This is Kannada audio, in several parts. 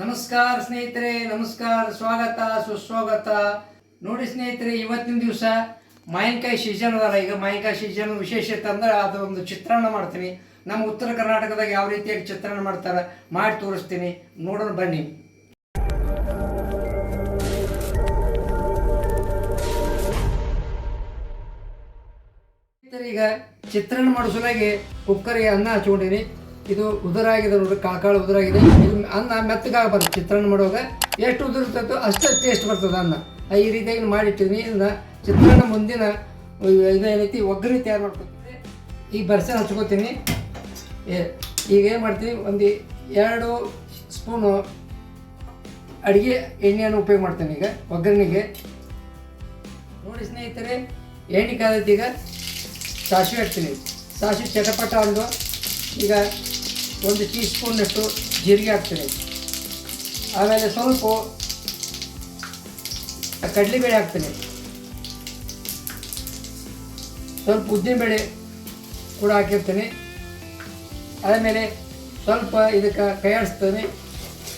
ನಮಸ್ಕಾರ ಸ್ನೇಹಿತರೆ, ನಮಸ್ಕಾರ, ಸ್ವಾಗತ, ಸುಸ್ವಾಗತ. ನೋಡಿ ಸ್ನೇಹಿತರೆ, ಇವತ್ತಿನ ದಿವಸ ಮಾವಿನಕಾಯಿ ಸೀಸನ್ ಅದಲ್ಲ, ಈಗ ಮಾವಿನಕಾಯಿ ಸೀಸನ್ ವಿಶೇಷತೆ ಅಂದ್ರೆ ಅದು ಒಂದು ಚಿತ್ರಾನ್ನ ಮಾಡ್ತೀನಿ. ನಮ್ಮ ಉತ್ತರ ಕರ್ನಾಟಕದಾಗ ಯಾವ ರೀತಿಯಾಗಿ ಚಿತ್ರಾನ್ನ ಮಾಡ್ತಾರೆ ಮಾಡಿ ತೋರಿಸ್ತೀನಿ. ನೋಡೋಣ, ಬನ್ನಿ. ಈಗ ಚಿತ್ರಾನ್ನ ಮಾಡಿಸಲಾಗಿ ಕುಕ್ಕರ್ಗೆ ಅನ್ನ ಹಚ್ಕೊಂಡಿನಿ. ಇದು ಉದುರಾಗಿದೆ ನೋಡ್ರಿ ಕಾಳು ಉದುರಾಗಿದೆ. ಇದು ಅನ್ನ ಮೆತ್ತಗಾಗಬಾರ್ದು ಚಿತ್ರಾನ್ನ ಮಾಡುವಾಗ. ಎಷ್ಟು ಉದುರ್ತದೋ ಅಷ್ಟೇ ಟೇಸ್ಟ್ ಬರ್ತದೆ ಅನ್ನ. ಈ ರೀತಿಯಾಗಿ ಮಾಡಿಟ್ಟಿದ್ದೀನಿ ಇದನ್ನ ಚಿತ್ರಾನ್ನ ಮುಂದಿನ ಇದೇನೈತಿ ಒಗ್ಗರಣೆ ತಯಾರು ಮಾಡ್ಕೊತೀನಿ ಈಗ ಬರ್ಸನ್ ಹಚ್ಕೋತೀನಿ. ಈಗ ಏನು ಮಾಡ್ತೀನಿ ಒಂದು ಎರಡು ಸ್ಪೂನು ಅಡುಗೆ ಎಣ್ಣೆಯನ್ನು ಉಪಯೋಗ ಮಾಡ್ತೇನೆ ಈಗ, ಒಗ್ಗರಣೆಗೆ. ನೋಡಿ ಸ್ನೇಹಿತರೆ, ಎಣ್ಣೆ ಕಾದೈತಿ ಈಗ. ಸಾಸಿವೆ ಹಾಕ್ತೀನಿ. ಸಾಸಿವೆ ಚಟಪಟ ಅಂದು ಈಗ ಒಂದು ಟೀ ಸ್ಪೂನ್ನಷ್ಟು ಜೀರಿಗೆ ಹಾಕ್ತೀನಿ. ಆಮೇಲೆ ಸ್ವಲ್ಪ ಕಡಲೆಬೇಳೆ ಹಾಕ್ತೀನಿ. ಸ್ವಲ್ಪ ಉದ್ದಿನಬೇಳೆ ಕೂಡ ಹಾಕಿರ್ತೀನಿ. ಆಮೇಲೆ ಸ್ವಲ್ಪ ಇದಕ್ಕೆ ಕೈ ಆಡಿಸ್ತೀನಿ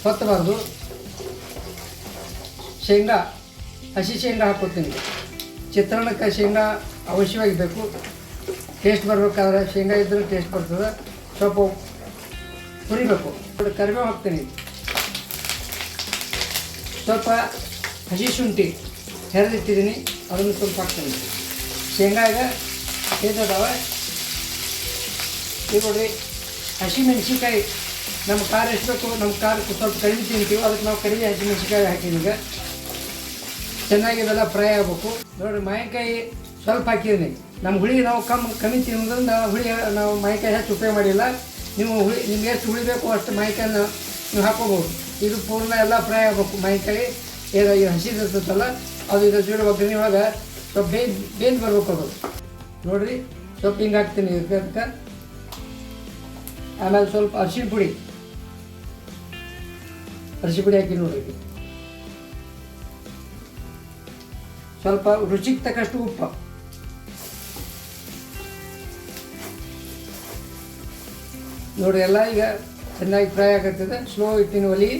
ಹೊತ್ತಬಾರ್ದು ಶೇಂಗಾ, ಹಸಿ ಶೇಂಗಾ ಹಾಕೋತೀನಿ ಚಿತ್ರಾನ್ನಕ್ಕೆ ಶೇಂಗಾ ಅವಶ್ಯವಾಗಿ ಬೇಕು. ಟೇಸ್ಟ್ ಬರಬೇಕಾದ್ರೆ ಶೇಂಗಾ ಇದ್ದರೆ ಟೇಸ್ಟ್ ಬರ್ತದೆ. ಸ್ವಲ್ಪ ಹುರಿಬೇಕು. ಕರಿಬೇವು ಹಾಕ್ತೀನಿ ಸ್ವಲ್ಪ ಹಸಿ ಶುಂಠಿ ಹೆರೆದಿಟ್ಟಿದ್ದೀನಿ, ಅದನ್ನು ಸ್ವಲ್ಪ ಹಾಕ್ತೀನಿ. ಶೇಂಗಾಗ ಈಗ ನೋಡಿ, ಹಸಿ ಮೆಣಸಿನ್ಕಾಯಿ, ನಮ್ಮ ಖಾರ ಎಷ್ಟು ಬೇಕು, ನಮ್ಮ ಖಾರ ಸ್ವಲ್ಪ ಕಡಿಮೆ ತಿಂತೀವಿ, ಅದಕ್ಕೆ ನಾವು ಕಡಿಮೆ ಹಸಿ ಹಾಕಿದ್ದೀವಿ ಈಗ. ಚೆನ್ನಾಗಿ ಇದೆಲ್ಲ ಫ್ರೈ ಆಗಬೇಕು. ನೋಡಿ ಮಾಯಿಕಾಯಿ ಸ್ವಲ್ಪ ಹಾಕಿದ್ದೀನಿ. ನಮ್ಮ ಹುಳಿ ನಾವು ಕಮ್ಮಿ ಕಮ್ಮಿ ತಿನ್ನೋದ್ರಿಂದ ಹುಳಿ ನಾವು ಮಾಯಿಕಾಯಿ ಹೆಚ್ಚು ಉಪಯೋಗ ಮಾಡಿಲ್ಲ. ನೀವು ಹುಳಿ, ನಿಮ್ಗೆ ಎಷ್ಟು ಉಳಿಬೇಕು ಅಷ್ಟು ಮಾಹಿತಿಯನ್ನು ನೀವು ಹಾಕೋಬೋದು. ಇದು ಪೂರ್ಣ ಎಲ್ಲ ಫ್ರೈ ಆಗಬೇಕು ಮಾವಿನಕಾಯಿ ಏನು ಇದು ಹಸಿದಿರ್ತೈತಲ್ಲ ಅದು ಇದ್ರ ಜೋಡಿ ಒಗ್ಗರಣೆ ಒಳಗೆ ಸ್ವಲ್ಪ ಬೇನ್ ಬೇನ್ ಬರ್ಬೇಕು ಅದು. ನೋಡಿರಿ, ಸ್ವಲ್ಪ ಹಿಂಗೆ ಹಾಕ್ತೀನಿ ಇದಕ್ಕೆ ಆಮೇಲೆ ಸ್ವಲ್ಪ ಅರಿಶಿಣ ಪುಡಿ. ಅರಿಶಿನ ಪುಡಿ ಹಾಕಿ ನೋಡಿರಿ ಸ್ವಲ್ಪ ರುಚಿಗೆ ತಕ್ಕಷ್ಟು ಉಪ್ಪು. ನೋಡಿ ಎಲ್ಲ ಈಗ ಚೆನ್ನಾಗಿ ಫ್ರೈ ಆಗತ್ತದೆ. ಸ್ಲೋ ಇಟ್ಟಿನ ಒಲಿ.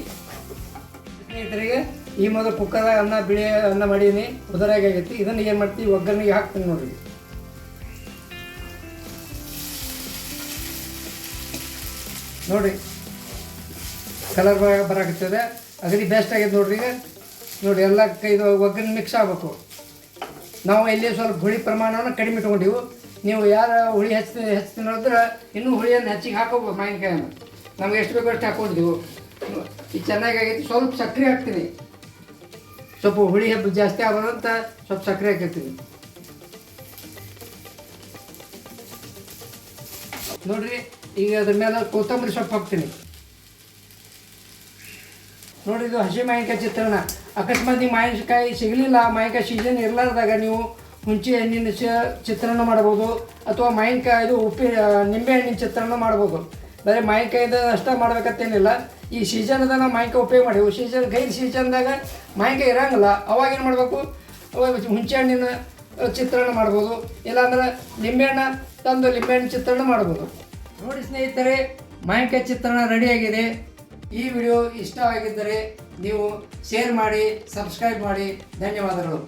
ಸ್ನೇಹಿತರಿಗೆ, ಈ ಮೊದಲು ಕುಕ್ಕರ್ದಾಗ ಅನ್ನ ಬಿಳಿ ಅನ್ನ ಮಾಡೀನಿ. ಉದರಾಗಿ ಆಗೈತಿ. ಇದನ್ನು ಏನು ಮಾಡ್ತೀವಿ? ಒಗ್ಗರಣೆಗೆ ಹಾಕ್ತೀನಿ ನೋಡಿ ನೋಡಿ ಕಲರ್ ಬರಾಕತ್ತದೆ. ಅಗದಿ ಬೆಸ್ಟ್ ಆಗೈತೆ ನೋಡ್ರಿ ಈಗ. ನೋಡಿ ಎಲ್ಲ ಇದು ಒಗ್ಗರಣೆ ಮಿಕ್ಸ್ ಆಗಬೇಕು. ನಾವು ಇಲ್ಲಿ ಸ್ವಲ್ಪ ಹುಳಿ ಪ್ರಮಾಣವನ್ನು ಕಡಿಮೆ ಇಟ್ಕೊಂಡಿವು. ನೀವು ಯಾರು ಹುಳಿ ಹೆಚ್ಚು ಹೆಚ್ಚು ತಿನ್ನೋದ್ರೆ ಇನ್ನೂ ಹುಳಿಯನ್ನು ಹೆಚ್ಚಿಗೆ ಹಾಕೋಬೋದು ಮಾವಿನಕಾಯನ್ನು ನಮ್ಗೆ ಎಷ್ಟು ಬೇಕೋ ಅಷ್ಟು ಹಾಕೊಂಡಿದ್ದೆವು ಇದು ಚೆನ್ನಾಗಿ ಆಗೈತಿ, ಸ್ವಲ್ಪ ಸಕ್ಕರೆ ಹಾಕ್ತೀನಿ. ಸ್ವಲ್ಪ ಹುಳಿ ಹಬ್ಬ ಜಾಸ್ತಿ ಆಗೋದು ಅಂತ ಸ್ವಲ್ಪ ಸಕ್ಕರೆ ಹಾಕಿರ್ತೀನಿ. ನೋಡ್ರಿ, ಈಗ ಅದ್ರ ಮೇಲೆ ಕೊತ್ತಂಬರಿ ಸೊಪ್ಪು ಹಾಕ್ತೀನಿ. ನೋಡಿ ಇದು ಹಸಿ ಮಾವಿನಕಾಯಿ ಚಿತ್ರಣ. ಅಕಸ್ಮಾತ್ ಮಾವಿನಕಾಯಿ ಸಿಗಲಿಲ್ಲ, ಮಾವಿನಕಾಯಿ ಸೀಸನ್ ಇರಲಾರ್ದಾಗ ನೀವು ಹುಂಚೆ ಹಣ್ಣಿನ ಚಿತ್ರಾನ್ನ ಮಾಡ್ಬೋದು ಅಥವಾ ಮಾವಿನಕಾಯಿ ಇದು ಉಪ್ಪಿ ನಿಂಬೆ ಹಣ್ಣಿನ ಚಿತ್ರಾನ್ನ ಮಾಡ್ಬೋದು ಬರೀ ಮಾವಿನಕಾಯಿದ ಅಷ್ಟೇ ಮಾಡ್ಬೇಕತ್ತೇನಿಲ್ಲ ಈ ಸೀಸನ್ದಾಗ ನಾವು ಮಾವಿನಕಾಯಿ ಉಪಯೋಗ ಮಾಡಿವು ಸೀಸನ್ ಗೈರ್ ಸೀಸನ್ದಾಗ ಮಾವಿನಕಾಯಿ ಇರೋಂಗಿಲ್ಲ. ಅವಾಗ ಏನು ಮಾಡಬೇಕು? ಅವಾಗ ಹುಂಚೆ ಹಣ್ಣಿನ ಚಿತ್ರಾನ್ನ ಮಾಡ್ಬೋದು ಇಲ್ಲಾಂದ್ರೆ ನಿಂಬೆಹಣ್ಣ ತಂದು ನಿಂಬೆಹಣ್ಣು ಚಿತ್ರಾನ್ನ ಮಾಡ್ಬೋದು ನೋಡಿ ಸ್ನೇಹಿತರೆ, ಮಾವಿನಕಾಯಿ ಚಿತ್ರಾನ್ನ ರೆಡಿಯಾಗಿದೆ ಈ ವಿಡಿಯೋ ಇಷ್ಟವಾಗಿದ್ದರೆ ನೀವು ಶೇರ್ ಮಾಡಿ ಸಬ್ಸ್ಕ್ರೈಬ್ ಮಾಡಿ. ಧನ್ಯವಾದಗಳು.